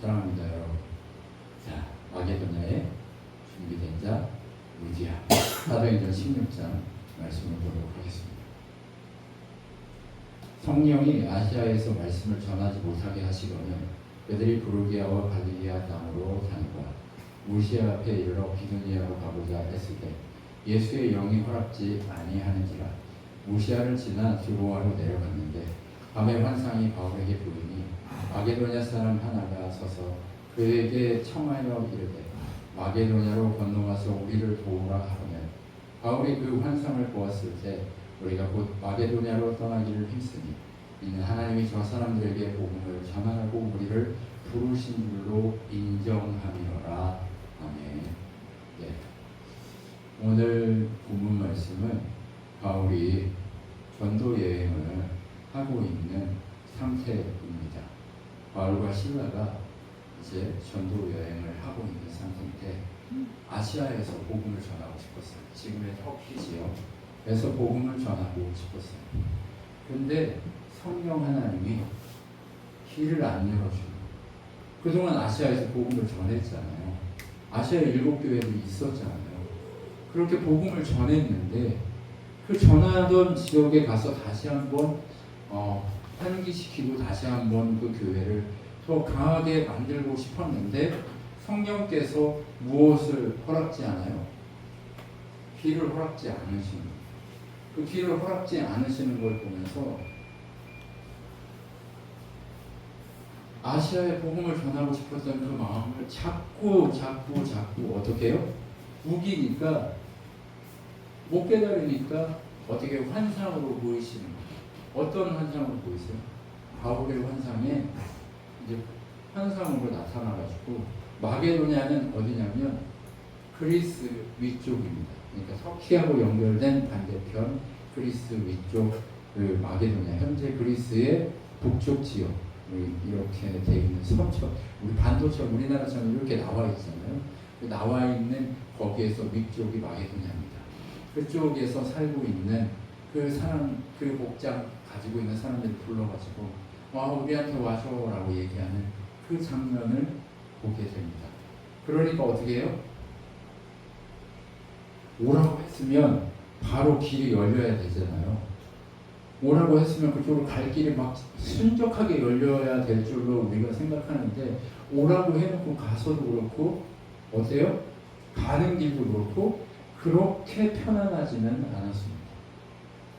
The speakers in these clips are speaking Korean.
사랑합니다 여러분. 자 마게도냐의 준비된 자 의지야. 사도행전 16장 말씀을 보도록 하겠습니다. 성령이 아시아에서 말씀을 전하지 못하게 하시거늘 그들이 부르기아와 갈릴리아 땅으로 다니고 무시아 앞에 이르러 비두니아로 가고자 했을 때 예수의 영이 허락지 아니하는지라 무시아를 지나 드로아로 내려갔는데 밤에 환상이 바울에게 보이니 마게도냐 사람 하나가 서서 그에게 청하여 이르되 마게도냐로 건너가서 우리를 도우라 하면 바울이 그 환상을 보았을 때 우리가 곧 마게도냐로 떠나기를 힘쓰니 이는 하나님이 저 사람들에게 복음을 전하라고 우리를 부르신 줄로 인정함이로라 아멘. 예. 오늘 본문 말씀은 바울이 전도 여행을 하고 있는 상태입니다. 바울과 신라가 이제 전도 여행을 하고 있는 상태인데 아시아에서 복음을 전하고 싶었어요. 지금의 터키 지역에서 복음을 전하고 싶었어요. 근데 성령 하나님이 길을 안 열어주는 그동안 아시아에서 복음을 전했잖아요. 아시아에 일곱 교회도 있었잖아요. 그렇게 복음을 전했는데 그 전하던 지역에 가서 다시 한번 어, 환기시키고 다시 한번 그 교회를 더 강하게 만들고 싶었는데 성령께서 무엇을 허락지 않아요? 길을 허락지 않으시는 그 길을 허락지 않으시는 걸 보면서 아시아에 복음을 전하고 싶었던 그 마음을 자꾸 자꾸 자꾸 어떻게 해요? 우기니까 못 깨달으니까 어떻게 환상으로 보이시는 거예요. 어떤 환상으로 보이세요? 바울의 환상에 이제 환상으로 나타나가지고 마게도냐는 어디냐면 그리스 위쪽입니다. 그러니까 터키하고 연결된 반대편 그리스 위쪽 그 마게도냐 현재 그리스의 북쪽 지역 이렇게 돼 있는 섬처럼 우리 반도처럼 우리나라처럼 이렇게 나와 있잖아요. 그 나와 있는 거기에서 위쪽이 마게도냐입니다. 그쪽에서 살고 있는 그 사람 그 복장 가지고 있는 사람들을 불러가지고 와 우리한테 와줘라고 얘기하는 그 장면을 보게 됩니다. 그러니까 어떻게 해요? 오라고 했으면 바로 길이 열려야 되잖아요. 오라고 했으면 그쪽으로 갈 길이 막 순적하게 열려야 될 줄로 우리가 생각하는데 오라고 해놓고 가서도 그렇고 어때요? 가는 길도 그렇고 그렇게 편안하지는 않았습니다.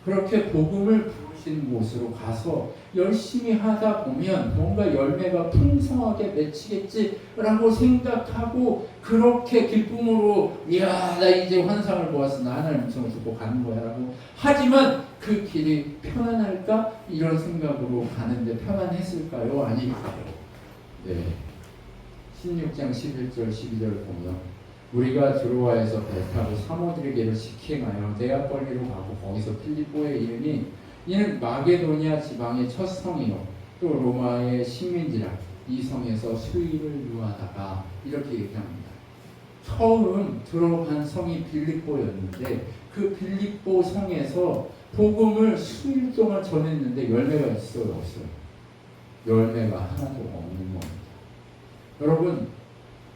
그렇게 복음을 부르신 곳으로 가서 열심히 하다 보면 뭔가 열매가 풍성하게 맺히겠지라고 생각하고 그렇게 기쁨으로 이야 나 이제 환상을 보았어. 나 하나님 음성을 듣고 가는 거야 라고 하지만 그 길이 편안할까? 이런 생각으로 가는데 편안했을까요? 아닐까요? 네. 16장 11절 12절 보면 우리가 드로아에서 배 타고 사모들에게를 직행하여 데아벌리로 가고 거기서 필리포에 이르니 이는 마게도니아 지방의 첫 성이요 또 로마의 식민지라 이 성에서 수의를 유하다가 이렇게 얘기합니다. 처음 들어간 성이 빌립보였는데 그 빌립보 성에서 복음을 수일 동안 전했는데 열매가 있어요 없어요? 열매가 하나도 없는 겁니다. 여러분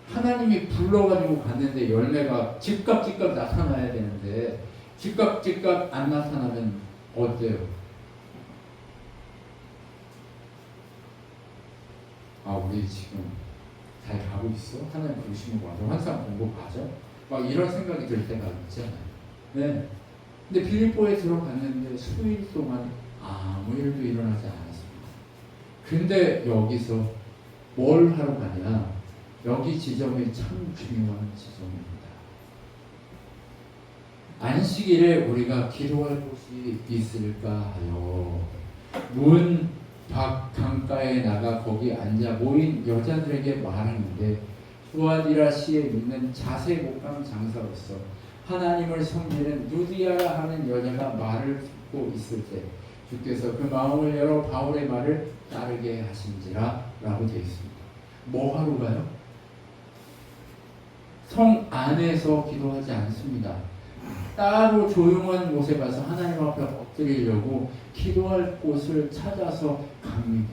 하나님이 불러가지고 갔는데 열매가 즉각 즉각 나타나야 되는데 즉각 즉각 안 나타나면 어때요? 아 우리 지금 잘 가고 있어? 하나님 부르시는 거 맞아? 항상 맞아? 막 이런 생각이 들 때가 있잖아요. 네. 근데 빌립보에 들어갔는데 수일 동안 아무 일도 일어나지 않았습니다. 근데 여기서 뭘 하러 가냐? 여기 지점이 참 중요한 지점입니다. 안식일에 우리가 기도할 곳이 있을까 하여 문 밖 강가에 나가 거기 앉아 모인 여자들에게 말하는데 수아디라 시에 있는 자세 목강 장사로서 하나님을 섬기는 누디아라 하는 여자가 말을 듣고 있을 때 주께서 그 마음을 열어 바울의 말을 따르게 하신지라 라고 되어 있습니다. 뭐 하러 가요? 성 안에서 기도하지 않습니다. 따로 조용한 곳에 가서 하나님 앞에 엎드리려고 기도할 곳을 찾아서 갑니다.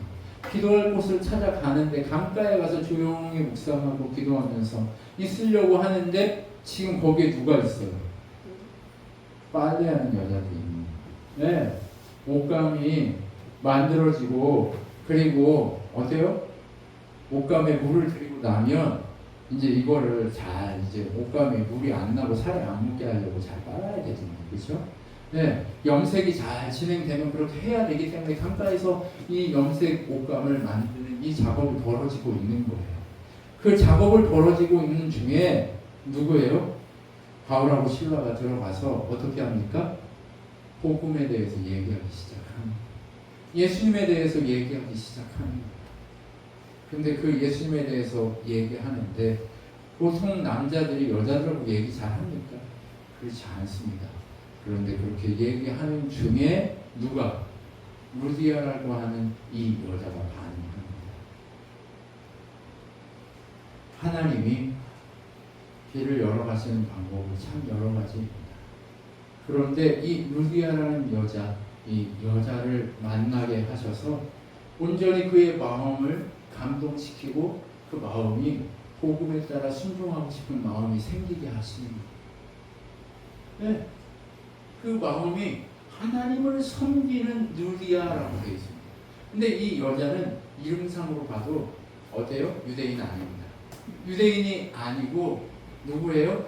기도할 곳을 찾아가는데 강가에 가서 조용히 묵상하고 기도하면서 있으려고 하는데 지금 거기에 누가 있어요? 빨래하는 있는. 네, 옷감이 만들어지고 그리고 어때요? 옷감에 물을 들이고 나면 이제 이거를 잘 이제 옷감에 물이 안 나고 살을 안 묻게 하려고 잘 빨아야 되잖아요, 그렇죠? 네, 염색이 잘 진행되면 그렇게 해야 되기 때문에 강가에서 이 염색 옷감을 만드는 이 작업이 벌어지고 있는 거예요. 그 작업을 벌어지고 있는 중에 누구예요? 바울하고 신라가 들어가서 어떻게 합니까? 복음에 대해서 얘기하기 시작합니다. 예수님에 대해서 얘기하기 시작합니다. 근데 그 예수님에 대해서 얘기하는데 보통 남자들이 여자들하고 얘기 잘 합니까? 그렇지 않습니다. 그런데 그렇게 얘기하는 중에 누가 루디아라고 하는 이 여자가 반응합니다. 하나님이 길을 열어가시는 방법은 참 여러 가지입니다. 그런데 이 루디아라는 여자, 이 여자를 만나게 하셔서 온전히 그의 마음을 감동시키고 그 마음이 복음에 따라 순종하고 싶은 마음이 생기게 하시는 거예요. 네. 그 마음이 하나님을 섬기는 누리아라고 되어 있습니다. 근데 이 여자는 이름상으로 봐도 어때요? 유대인 아닙니다. 유대인이 아니고 누구예요?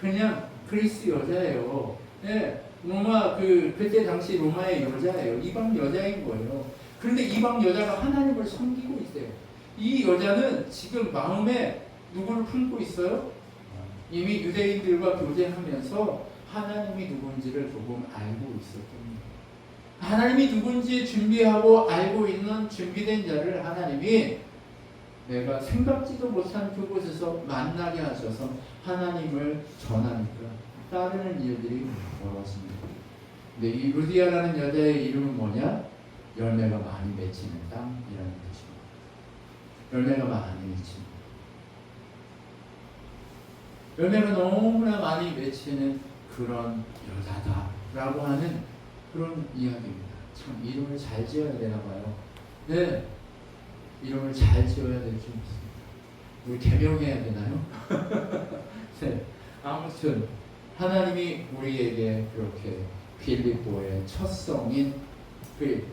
그냥 그리스 여자예요. 네, 로마 그 그때 당시 로마의 여자예요. 이방 여자인 거예요. 그런데 이방 여자가 하나님을 섬기고 있어요. 이 여자는 지금 마음에 누구를 품고 있어요? 이미 유대인들과 교제하면서 하나님이 누군지를 조금 알고 있었던. 하나님이 누군지 준비하고 알고 있는 준비된 자를 하나님이 내가 생각지도 못한 그곳에서 만나게 하셔서 하나님을 전하니까 따르는 일들이 벌어집니다. 근데 이 루디아라는 여자의 이름은 뭐냐? 열매가 많이 맺히는 땅이라는 뜻입니다. 열매가 많이 맺히는 열매가 너무나 많이 맺히는 그런 여자다라고 하는 그런 이야기입니다. 참 이름을 잘 지어야 되나 봐요. 네, 이름을 잘 지어야 될 줄 믿습니다. 우리 개명해야 되나요? 네, 아무튼 하나님이 우리에게 그렇게 필리포의 첫 성인 그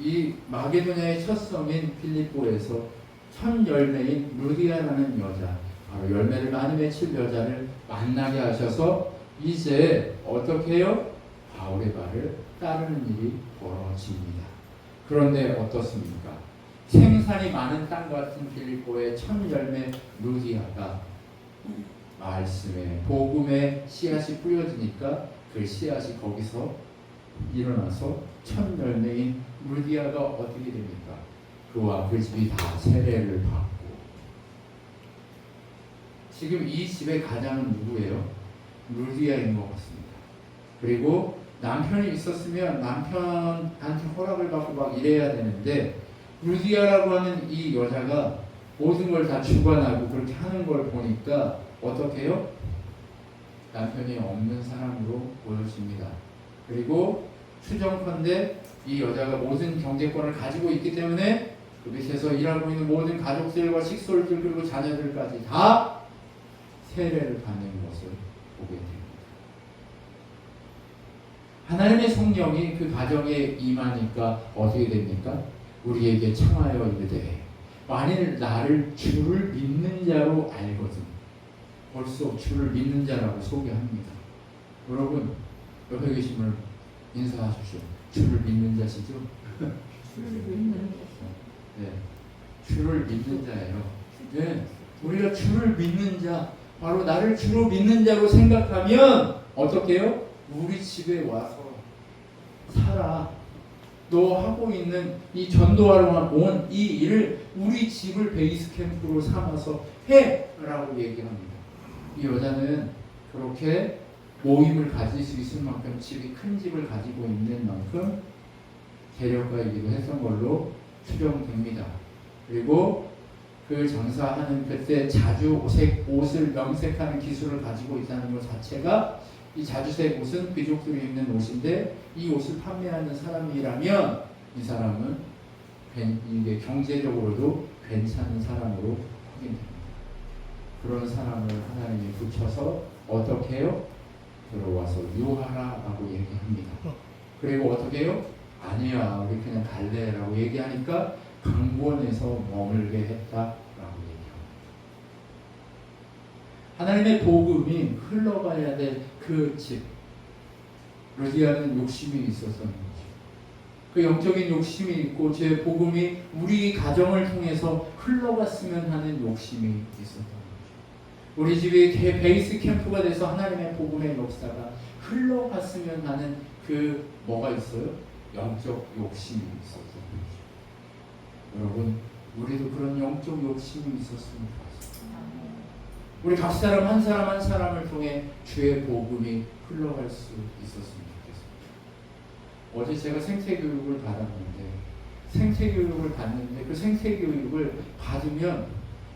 이 마게도냐의 첫 성인 필리포에서 첫 열매인 루디아라는 여자 바로 열매를 많이 맺힐 여자를 만나게 하셔서 이제 어떻게 해요? 바울의 발을 따르는 일이 벌어집니다. 그런데 어떻습니까? 생산이 많은 땅 같은 빌립보의 첫 열매 루디아가 말씀에 복음의 씨앗이 뿌려지니까 그 씨앗이 거기서 일어나서 첫 열매인 루디아가 어떻게 됩니까? 그와 그 집이 다 세례를 받고 지금 이 집의 가장은 누구예요? 루디아인 것 같습니다. 그리고 남편이 있었으면 남편한테 허락을 받고 막 이래야 되는데 루디아라고 하는 이 여자가 모든 걸 다 주관하고 그렇게 하는 걸 보니까 어떻게 해요? 남편이 없는 사람으로 보여집니다. 그리고 추정컨대 이 여자가 모든 경제권을 가지고 있기 때문에 그 밑에서 일하고 있는 모든 가족들과 식솔들 그리고 자녀들까지 다 세례를 받는 것을 보게 됩니다. 하나님의 성령이 그 가정에 임하니까 어떻게 됩니까? 우리에게 청하여 이르되 만일 나를 주를 믿는 자로 알거든 벌써 주를 믿는 자라고 소개합니다. 여러분 옆에 계신 분 인사하십시오. 주를 믿는 자시죠? 네, 주를 믿는 자예요. 네, 우리가 주를 믿는 자, 바로 나를 주로 믿는 자로 생각하면 어떻게 해요? 우리 집에 와서 살아. 너 하고 있는 이 전도하러 온 이 일을 우리 집을 베이스 캠프로 삼아서 해라고 얘기합니다. 이 여자는 그렇게 모임을 가질 수 있을 만큼 집이 큰 집을 가지고 있는 만큼 대력가이기도 했던 걸로 추정됩니다. 그리고 그 장사하는 그때 자주 옷색, 옷을 명색하는 기술을 가지고 있다는 것 자체가 이 자주색 옷은 귀족들이 입는 옷인데 이 옷을 판매하는 사람이라면 이 사람은 괜- 이게 경제적으로도 괜찮은 사람으로 확인됩니다. 그런 사람을 하나님이 붙여서 어떻게 해요? 들어와서 유하라라고 얘기합니다. 그리고 어떻게 해요? 아니야, 우리 그냥 갈래라고 얘기하니까 강권에서 머물게 했다라고 얘기합니다. 하나님의 복음이 흘러가야 될 그 집, 루디아는 욕심이 거죠. 그 영적인 욕심이 있고 제 복음이 우리 가정을 통해서 흘러갔으면 하는 욕심이 거죠. 우리 집이 개- 베이스 캠프가 돼서 하나님의 복음의 역사가 흘러갔으면 하는 그 뭐가 있어요? 영적 욕심이 거죠. 여러분, 우리도 그런 영적 욕심이 있었으면 좋겠습니다. 우리 각 사람 한 사람 한 사람을 통해 주의 복음이 흘러갈 수 있었으면 좋겠습니다. 어제 제가 생태 교육을 받았는데 생태 교육을 받는데 그 생태 교육을 받으면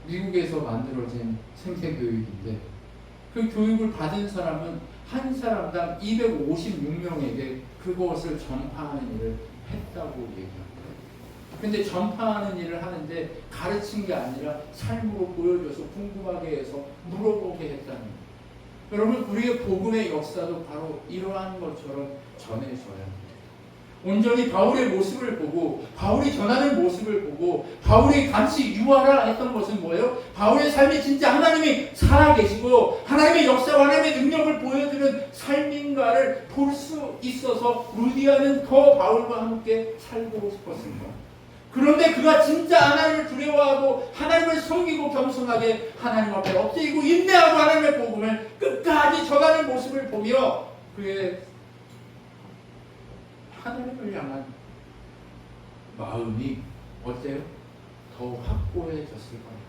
미국에서 만들어진 생태 교육인데 그 교육을 받은 사람은 한 사람당 256명에게 그것을 전파하는 일을 했다고 얘기합니다. 근데 전파하는 일을 하는데 가르친 게 아니라 삶으로 보여줘서 궁금하게 해서 물어보게 했다는 거예요. 여러분 우리의 복음의 역사도 바로 이러한 것처럼 전해져야 합니다. 온전히 바울의 모습을 보고 바울이 전하는 모습을 보고 바울이 같이 유하라 했던 것은 뭐예요? 바울의 삶이 진짜 하나님이 살아계시고 하나님의 역사와 하나님의 능력을 보여주는 삶인가를 볼 수 있어서 루디아는 더 바울과 함께 살고 싶었습니다. 그런데 그가 진짜 하나님을 두려워하고 하나님을 섬기고 겸손하게 하나님 앞에 엎드리고 인내하고 하나님의 복음을 끝까지 전하는 모습을 보며 그의 하나님을 향한 마음이 어때요? 더 확고해졌을 거예요.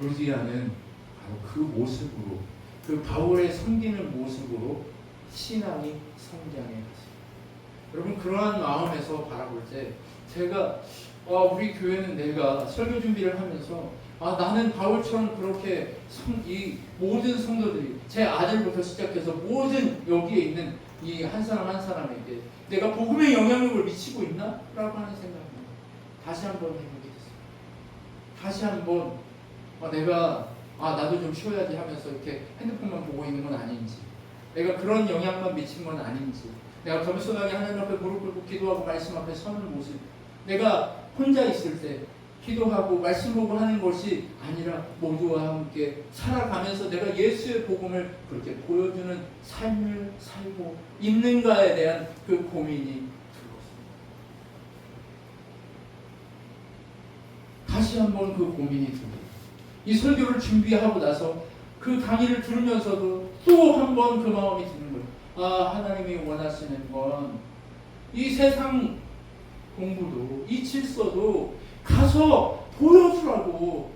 루디아는 바로 그 모습으로 그 바울의 섬기는 모습으로 신앙이 성장해갔어요. 여러분 그러한 마음에서 바라볼 때 제가 어, 우리 교회는 내가 설교 준비를 하면서 아 나는 바울처럼 그렇게 성, 이 모든 성도들이 제 아들부터 시작해서 모든 여기에 있는 이 한 사람 한 사람에게 내가 복음의 영향력을 미치고 있나? 라고 하는 생각입니다. 다시 한번 해보겠습니다. 다시 한번 아, 내가 아 나도 좀 쉬어야지 하면서 이렇게 핸드폰만 보고 있는 건 아닌지 내가 그런 영향만 미친 건 아닌지 내가 겸손하게 하나님 앞에 무릎 꿇고 기도하고 말씀 앞에 서는 모습 내가 혼자 있을 때 기도하고 말씀 보고 하는 것이 아니라 모두와 함께 살아가면서 내가 예수의 복음을 그렇게 보여주는 삶을 살고 있는가에 대한 그 고민이 들었습니다. 다시 한번 그 고민이 들어요. 이 설교를 준비하고 나서 그 강의를 들으면서도 또 한 번 그 마음이 드는 거예요. 아, 하나님이 원하시는 건 이 세상 공부도, 이 질서도 가서 보여주라고.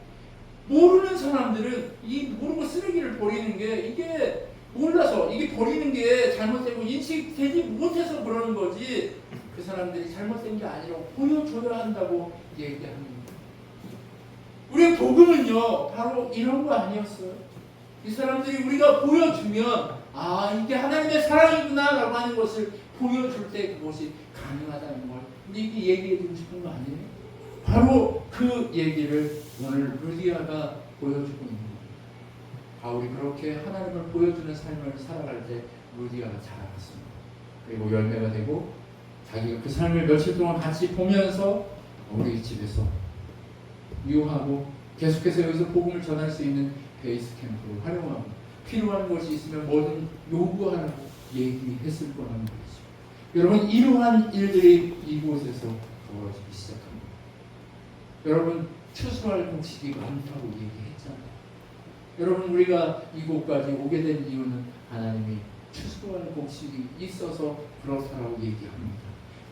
모르는 사람들은 이 모르고 쓰레기를 버리는 게 이게 몰라서 이게 버리는 게 잘못되고 인식되지 못해서 그러는 거지 그 사람들이 잘못된 게 아니라 보여줘야 한다고 얘기합니다. 우리의 복음은요 바로 이런 거 아니었어요. 이 사람들이 우리가 보여주면 아 이게 하나님의 사랑이구나라고 하는 것을 보여줄 때 그것이 가능하다는 걸 우리 얘기해 주고 싶은 거 아니에요? 바로 그 얘기를 오늘 루디아가 보여주고 있는 거예요. 바울이 그렇게 하나님을 보여주는 삶을 살아갈 때 루디아가 자라났습니다. 그리고 열매가 되고 자기가 그 삶을 며칠 동안 같이 보면서 우리 집에서 유하고 계속해서 여기서 복음을 전할 수 있는 베이스 캠프를 활용하고 필요한 것이 있으면 뭐든 요구하라고 얘기했을 거라는 거죠. 여러분 이러한 일들이 이곳에서 벌어지기 시작합니다. 여러분 추수할 곡식이 많다고 얘기했잖아요. 여러분 우리가 이곳까지 오게 된 이유는 하나님이 추수할 곡식이 있어서 그렇다라고 얘기합니다.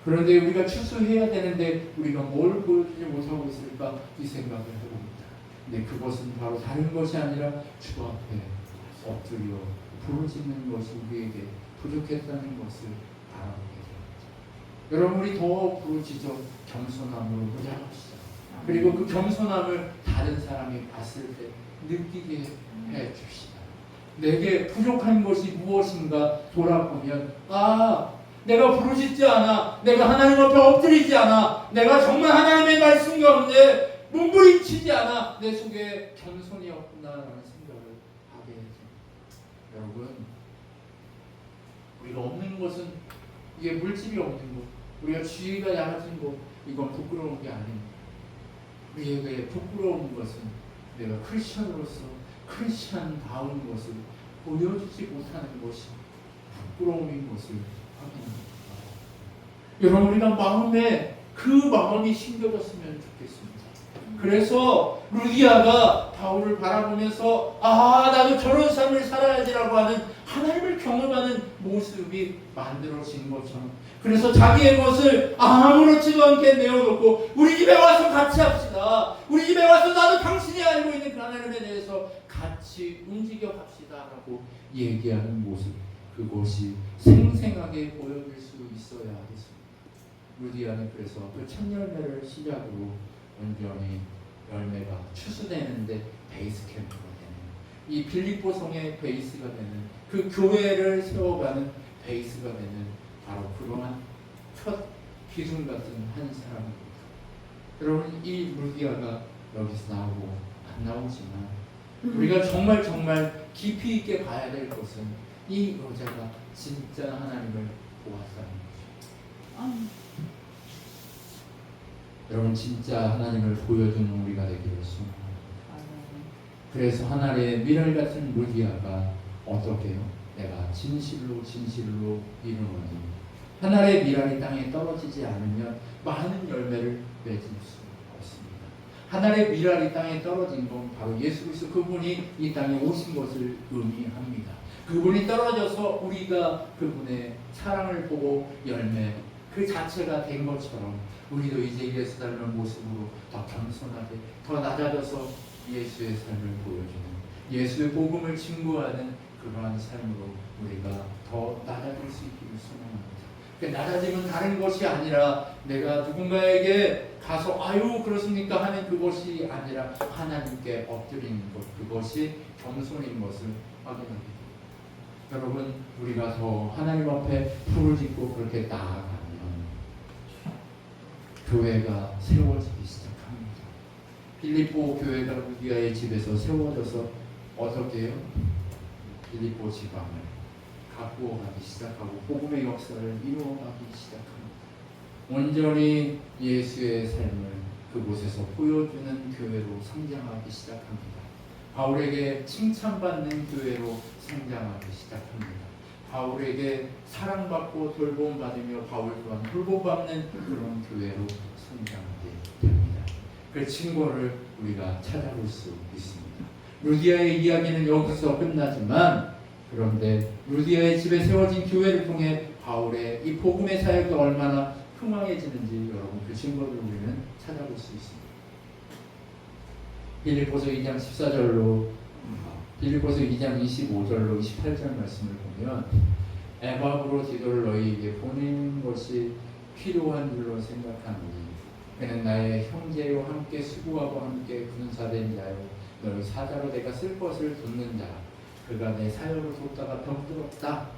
그런데 우리가 추수해야 되는데 우리가 뭘 보여주지 못하고 있을까 이 생각을 해봅니다. 근데 그것은 바로 다른 것이 아니라 주 앞에 엎드려 부르짖는 것이 우리에게 부족했다는 것을 알아보게 됩니다. 여러분 우리 더 부르짖어 겸손함으로 노력합시다. 그리고 그 겸손함을 다른 사람이 봤을 때 느끼게 해 줍시다. 내게 부족한 것이 무엇인가 돌아보면 아 내가 부르짖지 않아. 내가 하나님 앞에 엎드리지 않아. 내가 정말 하나님의 말씀 가운데 몸부림치지 않아. 내 속에 겸손이 없구나라는 생각을 하게 해줘. 여러분, 우리가 없는 것은 이게 물질이 없는 것, 우리가 주의가 얕은 것, 이건 부끄러운 게 아닙니다. 우리에게 부끄러운 것은 내가 크리스천으로서 크리스천다운 것을 보여주지 못하는 것이 부끄러움인 것을 확인합니다. 여러분 우리가 마음에 그 마음이 심겨졌으면 좋겠습니다. 그래서 루디아가 바울을 바라보면서 아 나도 저런 삶을 살아야지라고 하는 하나님을 경험하는 모습이 만들어진 것처럼 그래서 자기의 것을 아무렇지도 않게 내어놓고 우리 집에 와서 같이 합시다. 우리 집에 와서 나도 당신이 알고 있는 그 하나님에 대해서 같이 움직여 갑시다라고 얘기하는 모습 그것이 생생하게 보여줄 수 있어야 하겠습니다. 루디아는 그래서 그첫 열매를 시작으로 온전히 열매가 추수되는데 베이스 캠프가 되는 이 빌립보 성의 베이스가 되는 그 교회를 세워가는 베이스가 되는 바로 그러한 첫 기둥 같은 한 사람입니다. 여러분 이 루디아가 여기서 나오고 안 나오지만 우리가 정말 정말 깊이 있게 봐야 될 것은 이 여자가 진짜 하나님을 보았다는 거죠. 여러분 진짜 하나님을 보여주는 우리가 되기를 소망합니다. 그래서 하나님의 미랄 같은 루디아가 어떻게 해요? 내가 진실로 진실로 이루노니 하나님의 미랄이 땅에 떨어지지 않으면 많은 열매를 맺을 수 없습니다. 하나님의 미랄이 땅에 떨어진 건 바로 예수 그리스도 그분이 이 땅에 오신 것을 의미합니다. 그분이 떨어져서 우리가 그분의 사랑을 보고 열매 그 자체가 된 것처럼 우리도 이제 예수 닮은 모습으로 더 겸손하게 더 낮아져서 예수의 삶을 보여주는 예수의 복음을 증거하는 그러한 삶으로 우리가 더 낮아질 수 있기를 소망합니다. 그 낮아짐은 다른 것이 아니라 내가 누군가에게 가서 아유 그렇습니까 하는 그것이 아니라 하나님께 엎드리는 것 그것이 겸손인 것을 확인하게 됩니다. 여러분 우리가 더 하나님 앞에 부르짖고 그렇게 나아가면 교회가 세워지기 시작합니다. 필리포 교회가 루디아의 집에서 세워져서 어떻게 해요? 필리포 지방을 가꾸어 가기 시작하고 복음의 역사를 이루어가기 시작합니다. 온전히 예수의 삶을 그곳에서 보여주는 교회로 성장하기 시작합니다. 바울에게 칭찬받는 교회로 성장하기 시작합니다. 바울에게 사랑받고 돌봄받으며 바울 또한 돌봄받는 그런 교회로 성장하게 됩니다. 그 증거를 우리가 찾아볼 수 있습니다. 루디아의 이야기는 여기서 끝나지만 그런데 루디아의 집에 세워진 교회를 통해 바울의 이 복음의 사역이 얼마나 흥황해지는지 여러분 그 증거를 우리는 찾아볼 수 있습니다. 빌립보서 2장 14절로 빌립보서 2장 25절로 28절 말씀을 보면 에바브로 디도를 너희에게 보내는 것이 필요한 줄로 생각하노니 그는 나의 형제요 함께 수고하고 함께 군사된 자요 너희 사자로 내가 쓸 것을 돕는 자 그가 내 사역을 돕다가 병들었다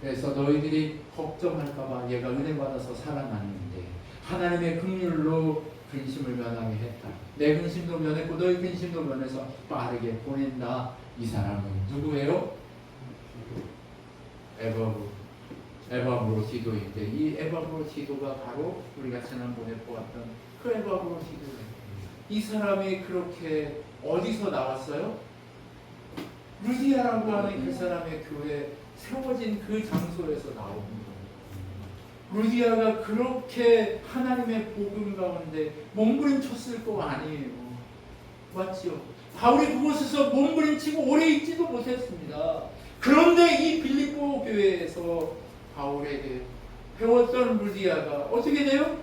그래서 너희들이 걱정할까봐 얘가 은혜 받아서 살아났는데 하나님의 긍휼로 근심을 면하게 했다. 내 근심도 면했고 너희 근심도 면해서 빠르게 보낸다. 이 사람은 누구예요? 에바브 에바브로 디도인데 이 에바브로 디도가 바로 우리가 지난번에 보았던 그 에바브로 디도예요. 이 사람이 그렇게 어디서 나왔어요? 루디아라고 하는 그 사람의 교회 세워진 그 장소에서 거예요. 루디아가 그렇게 하나님의 복음 가운데 몸부림쳤을 거 아니에요. 맞지요? 바울이 그곳에서 몸부림치고 오래 있지도 못했습니다. 그런데 이 빌립보 교회에서 바울에게 배웠던 루디아가 어떻게 돼요?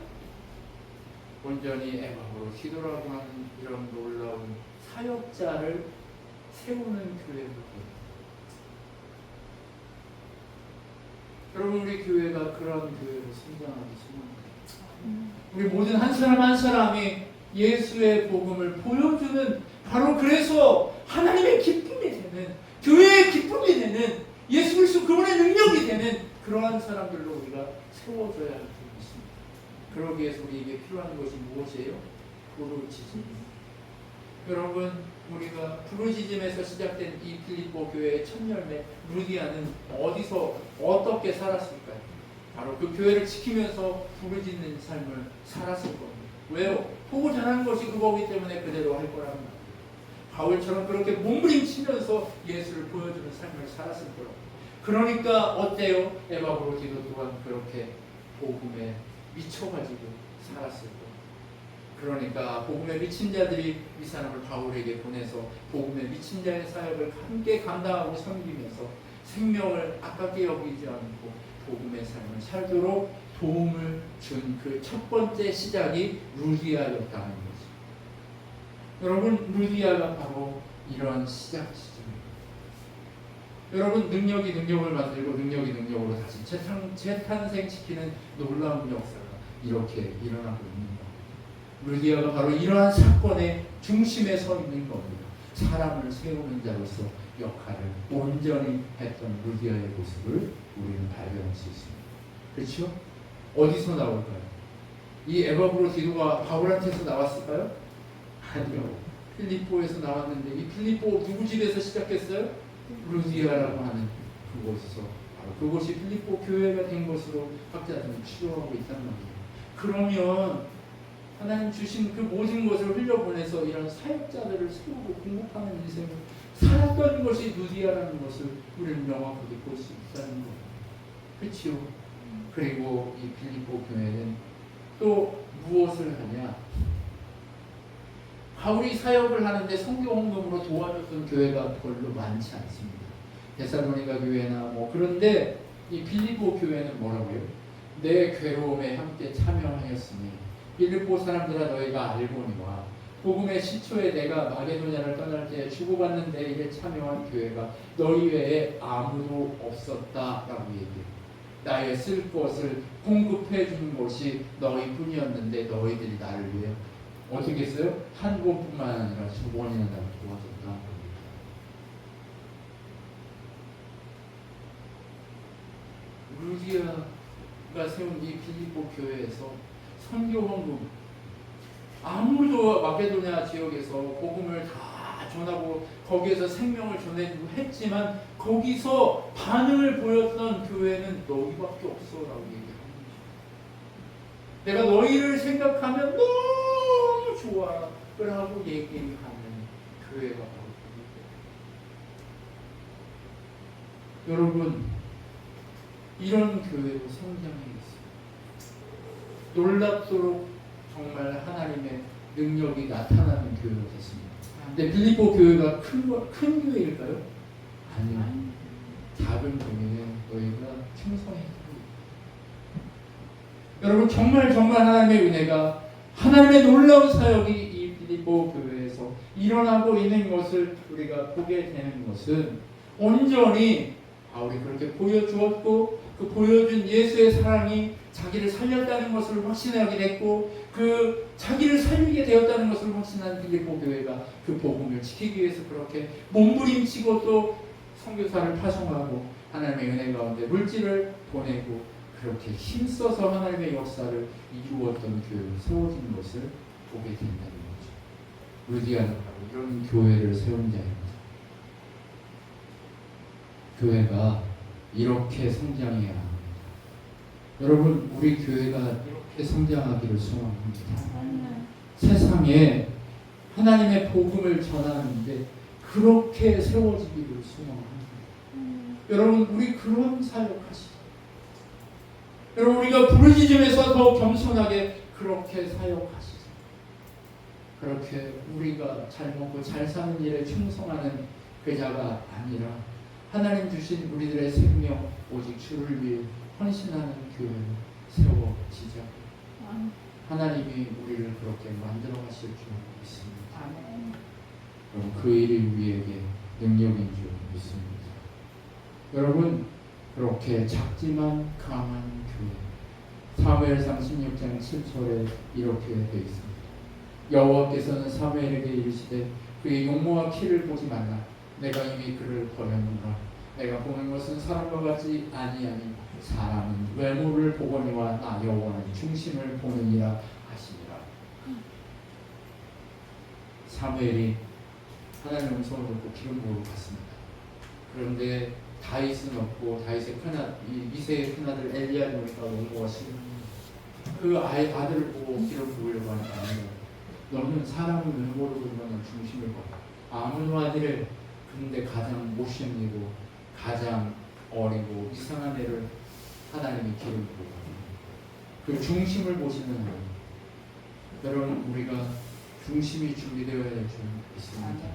온전히 에바로 기도라고 하는 이런 놀라운 사역자를 세우는 돼요. 여러분 우리 교회가 그런 교회로 성장하기 소망합니다. 우리 모든 한 사람 한 사람이 예수의 복음을 보여주는 바로 그래서 하나님의 기쁨이 되는 교회의 기쁨이 되는 예수 그리스도 그분의 능력이 되는 그러한 사람들로 우리가 세워져야 할 줄을 믿습니다. 그러기 위해서 우리에게 필요한 것이 무엇이에요? 부르짖음입니다. 여러분 우리가 부르짖음에서 시작된 이 필리포 교회의 첫 열매 루디아는 어디서 어떻게 살았을까요? 바로 그 교회를 지키면서 부르짖는 삶을 살았을 겁니다. 왜요? 보고 전하는 것이 그거기 때문에 그대로 할 거라는 거예요. 바울처럼 그렇게 몸부림치면서 예수를 보여주는 삶을 살았을 거라고. 그러니까 어때요? 에바브로 디도 또한 그렇게 복음에 미쳐가지고 살았을 거예요. 그러니까 복음에 미친 자들이 이 사람을 바울에게 보내서 복음에 미친 자의 사역을 함께 감당하고 섬기면서 생명을 아깝게 여기지 않고 복음의 삶을 살도록 도움을 준 그 첫 번째 시작이 루디아였다는 거죠. 여러분 루디아가 바로 이런 시작 시점입니다. 여러분 능력이 능력을 만들고 능력이 능력으로 다시 재탄, 재탄생시키는 놀라운 역사가 이렇게 일어나고 있는. 루디아가 바로 이러한 사건의 중심에 서 있는 겁니다. 사람을 세우는 자로서 역할을 온전히 했던 루디아의 모습을 우리는 발견할 수 있습니다. 그렇죠? 어디서 나올까요? 이 에바브로 디도가 바울한테서 나왔을까요? 아니요. 필리포에서 나왔는데 이 필리포 누구 집에서 시작했어요? 루디아라고 하는 그곳에서 바로 그곳이 필리포 교회가 된 것으로 학자들은 추정하고 있단 말이에요. 그러면 하나님 주신 그 모든 것을 흘려보내서 이런 사역자들을 세우고 공급하는 인생을 살았던 것이 루디아라는 것을 우리는 명확하게 볼 수 있다는 거예요. 그렇죠? 그리고 이 필리포 교회는 또 무엇을 하냐? 바울이 사역을 하는데 성경 헌금으로 도와줬던 교회가 별로 많지 않습니다. 데살로니가 교회나 뭐 그런데 이 필리포 교회는 뭐라고요? 내 괴로움에 함께 참여하였으니 필리포 사람들아 너희가 알고니와 복음의 시초에 내가 마게도냐를 떠날 때 주고받는 데 일에 참여한 교회가 너희 외에 아무도 없었다라고 얘기해요. 나의 쓸 것을 공급해 주는 것이 너희뿐이었는데 너희들이 나를 위해 어떻게 했어요? 한 번뿐만 아니라 두 번이나 나를 도와줬다. 루디아가 세운 이 필리포 교회에서 선교 헌금 아무도 마게도냐 지역에서 복음을 다 전하고 거기에서 생명을 전해주고 했지만 거기서 반응을 보였던 교회는 너희밖에 없어라고 얘기합니다. 내가 너희를 생각하면 너무 좋아. 라고 얘기하는 교회가 바로 그거예요. 여러분 이런 교회로 성장해있어요. 놀랍도록 정말 하나님의 능력이 나타나는 교회가 됐습니다. 근데 빌리포 교회가 큰, 거- 큰 교회일까요? 아니요. 작은 교회에 너희가 충성해야 여러분 정말 정말 하나님의 은혜가 하나님의 놀라운 사역이 이 빌리포 교회에서 일어나고 있는 것을 우리가 보게 되는 것은 온전히 바울이 그렇게 보여주었고 그 보여준 예수의 사랑이 자기를 살렸다는 것을 확신하게 됐고 그 자기를 살리게 되었다는 것을 확신한 빌리포 교회가 그 복음을 지키기 위해서 그렇게 몸부림치고 또 선교사를 파송하고 하나님의 은혜 가운데 물질을 보내고 그렇게 힘써서 하나님의 역사를 이루었던 교회로 세워진 것을 보게 된다는 거죠. 루디아는 이런 교회를 세운 자입니다. 교회가 이렇게 성장해야 합니다. 여러분, 우리 교회가 이렇게 성장하기를 소망합니다. 세상에 하나님의 복음을 전하는데 그렇게 세워지기를 소망합니다. 여러분, 우리 그런 사역하시죠. 여러분, 우리가 부르짖음에서 더 겸손하게 그렇게 사역하시죠. 그렇게 우리가 잘 먹고 잘 사는 일에 충성하는 그 자가 아니라 하나님 주신 우리들의 생명 오직 주를 위해 헌신하는 교회를 세워지자. 하나님이 우리를 그렇게 만들어 가실 줄 믿습니다. 그럼 그 일이 우리에게 능력인 줄 믿습니다. 여러분 그렇게 작지만 강한 교회. 사무엘상 16장 7절에 이렇게 되어 있습니다. 여호와께서는 사무엘에게 이르시되 그의 용모와 키를 보지 말라. 내가 이미 그를 버렸노라. 내가 보는 것은 사람과 같지 아니하니 사람은 외모를 보거니와 나 여호와는 중심을 보느니라 하시니라. 사무엘이 하나님의 음성을 듣고 기름 부으러 갔습니다. 그런데 다윗은 없고 다윗의 큰아 이 이세의 큰아들 엘리야를 보니까 원고가 싫은 그 아이 아들을 보고 기름 부으려고 하는 게 아니라 너는 사람을 외모로 보는 건 중심을 봐. 아무도 아니래. 근데 가장 못생기고 가장 어리고 이상한 애를 하나님이 기름 부고 그 중심을 보시는 하나님. 여러분 우리가 중심이 준비되어야 될줄 믿습니다.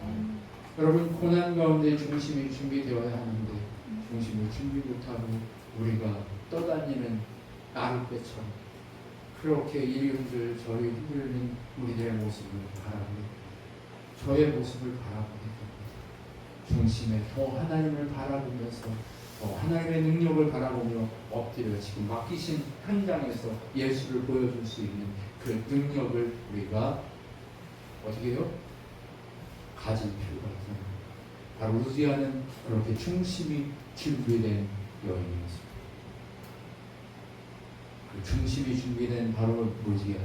여러분 고난 가운데 중심이 준비되어야 하는데 중심을 준비 못하고 우리가 떠다니는 나룻배처럼 그렇게 이리 흔들 저리 흔들리는 우리들의 모습을 바라보게 저의 모습을 바라보게 됩니다. 중심에 더 하나님을 바라보면서 더 하나님의 능력을 바라보며 엎드려 지금 맡기신 현장에서 예수를 보여줄 수 있는 그 능력을 우리가 어떻게 해요? 가질 필요가 있습니다. 바로 우지아는 그렇게 중심이 준비된 여인이었습니다. 그 중심이 준비된 바로 무지아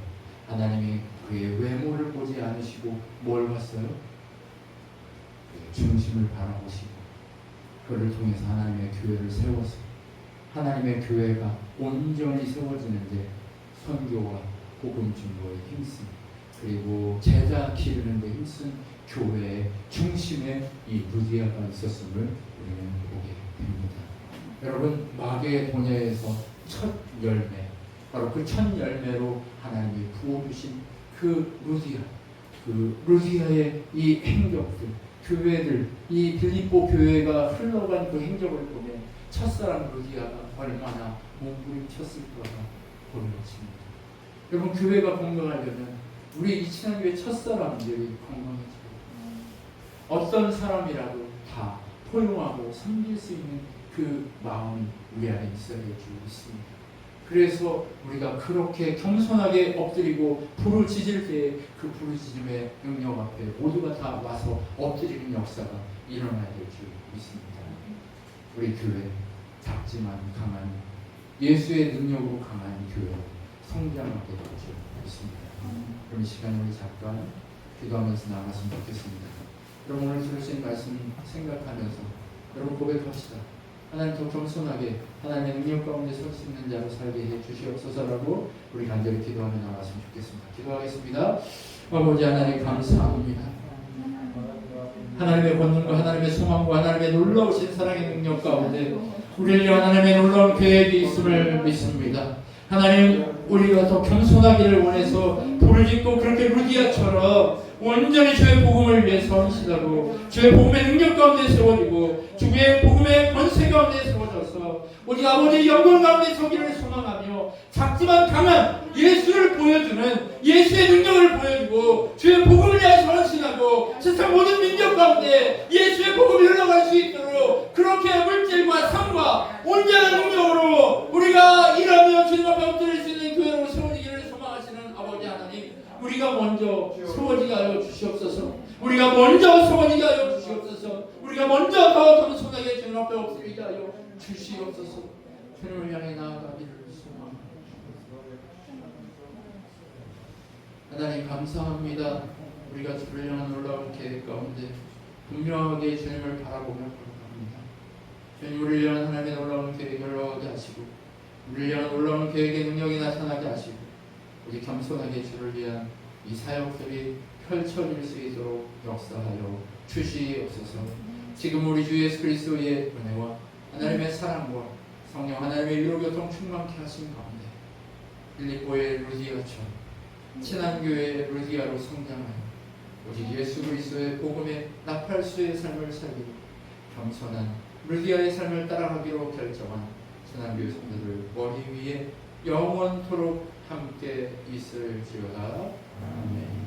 하나님이 그의 외모를 보지 않으시고 뭘 봤어요? 중심을 바라보시고 그를 통해서 하나님의 교회를 세워서 하나님의 교회가 온전히 세워지는데 선교와 복음 증거에 힘쓴 그리고 제자 기르는 데 힘쓴 교회의 중심에 이 루디아가 있었음을 우리는 보게 됩니다. 여러분 마귀의 본야에서 첫 열매 바로 그 첫 열매로 하나님이 부어주신 그 루디아 그 루디아의 이 행적들 교회들 이 빌립보 교회가 흘러간 그 행적을 보면 첫사랑 루디아가 얼마나 몸부림쳤을까가 보여집니다. 여러분 교회가 건강하려면 우리 이친한 교회 첫사람들이 건강해져요. 어떤 사람이라도 다 포용하고 섬길 수 있는 그 마음이 우리 안에 있어야 될줄 믿습니다. 그래서 우리가 그렇게 겸손하게 엎드리고 부르짖을 때그 부르짖음의 능력 앞에 모두가 다 와서 엎드리는 역사가 일어나야 될 줄 믿습니다. 우리 교회 작지만 강한 예수의 능력으로 강한 교회 성장하게 될줄 믿습니다. 그럼 이 시간에 우리 잠깐 기도하면서 나갔으면 좋겠습니다. 여러분 오늘 들으신 말씀 생각하면서 여러분 고백합시다. 하나님 더 겸손하게 하나님의 능력 가운데 설 수 있는 자로 살게 해 주시옵소서라고 우리 간절히 기도하며 나갔으면 좋겠습니다. 기도하겠습니다. 아버지 하나님 감사합니다. 하나님의 권능과 하나님의 소망과 하나님의 놀라우신 사랑의 능력 가운데 우리를 하나님의 놀라운 계획이 있음을 믿습니다. 하나님 우리가 더 겸손하기를 원해서 짓고 그렇게 루디아처럼 온전히 주의 복음을 위해서 헌신하고 주의 복음의 능력 가운데 세워지고 주의 복음의 권세 가운데 세워져서 우리 아버지의 영광 가운데 서기를 소망하며 작지만 강한 예수를 보여주는 예수의 능력을 보여주고 주의 복음을 위해서 헌신하고 세상 모든 민족 가운데 예수의 복음이 흘러갈 수 있도록 그렇게 물질과 삶과 온전한 능력으로 우리가 일하며 주님 앞에 엎드릴 수 있는 교회로 세워지기를 소망하시는 아버지 하나님 우리가 먼저 세워지게 하여 주시옵소서. 우리가 먼저 세워지게 하여 주시옵소서. 우리가 먼저 더 겸손하게 주님 앞에 엎드리게 하여 주시옵소서. 주님을 향해 나아가기를 소망합니다. 하나님 감사합니다. 우리가 주를 향한 놀라운 계획 가운데 분명하게 주님을 바라보며 걸어갑니다. 주님 우리를 위한 하나님의 놀라운 계획을 흘러가게 하시고 우리를 위한 놀라운 계획의 능력이 나타나게 하시고 우리 겸손하게 주를 위한 이 사역들이 펼쳐질 수 있도록 역사하여 주시옵소서. 지금 우리 주 예수 그리스도의 은혜와 하나님의 사랑과 성령 하나님의 위로교통 충만케 하신 가운데 빌립보의 루디아처럼 친한 교회의 루디아로 성장하여 오직 예수 그리스도의 복음의 나팔수의 삶을 살기로 겸손한 루디아의 삶을 따라가기로 결정한 친한 교회 성도들 머리 위에 영원토록 함께 있을지어다. 아멘.